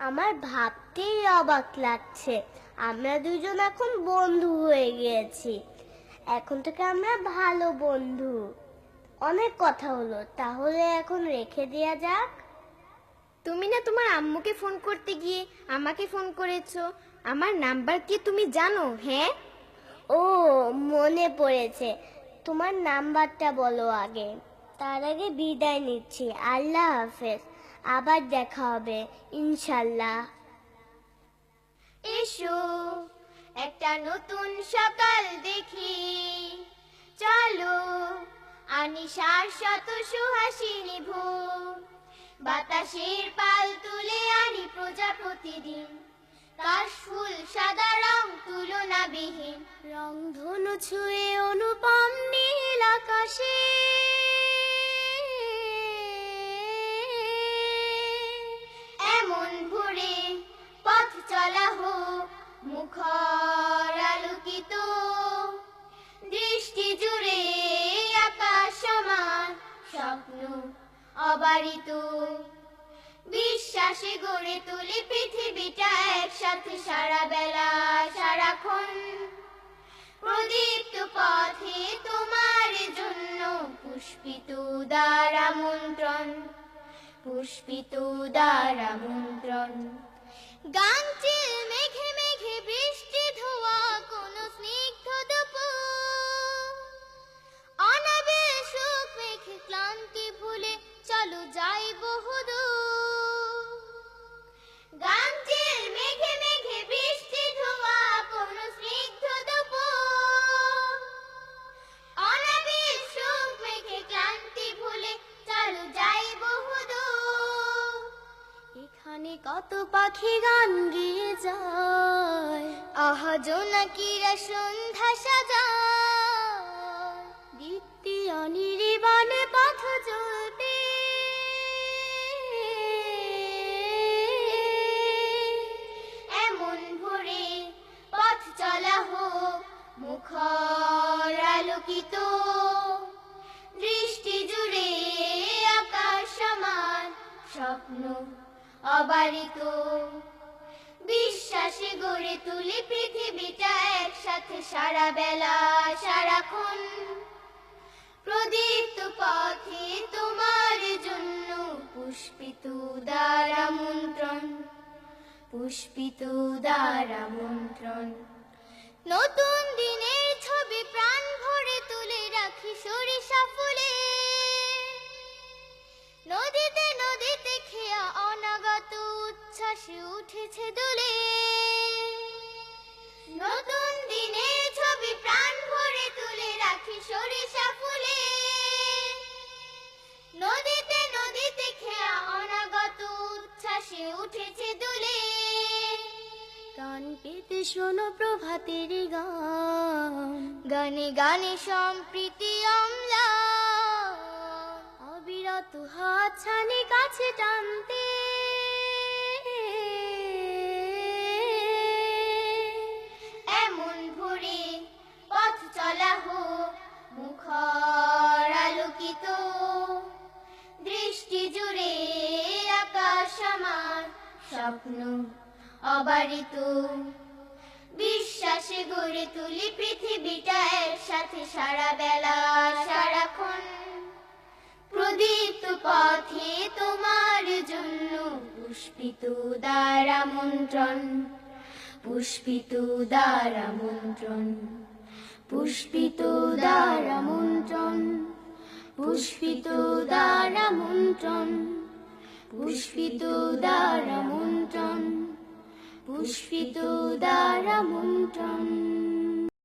আমার ভাবতেই অবাক লাগছে। আমরা দুজন এখন বন্ধু হয়ে গিয়েছি। এখন থেকে আমরা ভালো বন্ধু। অনেক কথা হলো তাহলে এখন রেখে দেয়া যাক। তুমি না তোমার আম্মুকে ফোন করতে গিয়ে আমাকে ফোন করেছ। আমার নাম্বার কি তুমি জানো হ্যাঁ? ও মনে পড়েছে। তোমার নাম্বারটা বলো আগে। তার আগে বিদায় নিচ্ছি। আল্লাহ হাফেজ। আবার দেখা হবে ইনশাল্লাহ এসো, একটা নতুন সকাল দেখি। চলো আনি শত সুহাসিনী ভোর বাতাসের পাল তুলে আনি প্রজাপতি কাশফুল সাদা রং তুলনাবিহীন। রংধনু ছুঁয়ে অনুপম নীল আকাশে। বিশ্বাসে গড়ে তুলি পৃথিবীটা একসাথে সারা বেলা, সারাক্ষণ। প্রদীপ্ত পথে তোমার জন্য পুষ্পিত দ্বারা মন্ত্রণ পুষ্পিত দ্বারা মন্ত্রণ গাংচিল মেঘে পাখি গান গিয়ে যায়। আহা জোনাকিরা সন্ধ্যা সাজায়। দীপ্তি অনির্বাণে পথ চলতে। এমন ভোরে পথ চলা হোক মুখর আলোকিত। দৃষ্টি জুড়ে আকাশ সমান স্বপ্ন। অবারিত। বিশ্বাসে গড়ে তুলি পৃথিবীটা একসাথে সারা বেলা, সারাক্ষণ। প্রদীপ্ত পথে তোমার জন্য পুষ্পিত দ্বারা মন্ত্রণ পুষ্পিত দ্বারা মন্ত্রণ নতুন দিনের উচ্ছ্বাসে উঠেছে দুলে। নতুন দিনের ছবি প্রাণ ভরে তুলে রাখি সরিষা ফুলে। নদীতে নদীতে খেয়া অনাগত উচ্ছ্বাসে উঠেছে দুলে। কান পেতে শোনো প্রভাতের গান। গানে গানে সম্প্রীতি অম্লা অবিরত হাত ছানি কাছে টানতে। দৃষ্টি জুড়ে আকাশ সমান স্বপ্ন, অবারিত। বিশ্বাসে গড়ে তুলি পৃথিবীটা একসাথে সারা বেলা, সারাক্ষণ। প্রদীপ্ত পথে তোমার জন্য পুষ্পিত দ্বারা মন্ত্রণ পুষ্পিত দ্বারা মন্ত্রণ পুষ্পিত দ্বারা মন্ত্রণ পুষ্পিত দ্বারা মন্ত্রণ পুষ্পিত দ্বারা মন্ত্রণ পুষ্পিত দ্বারা মন্ত্রণ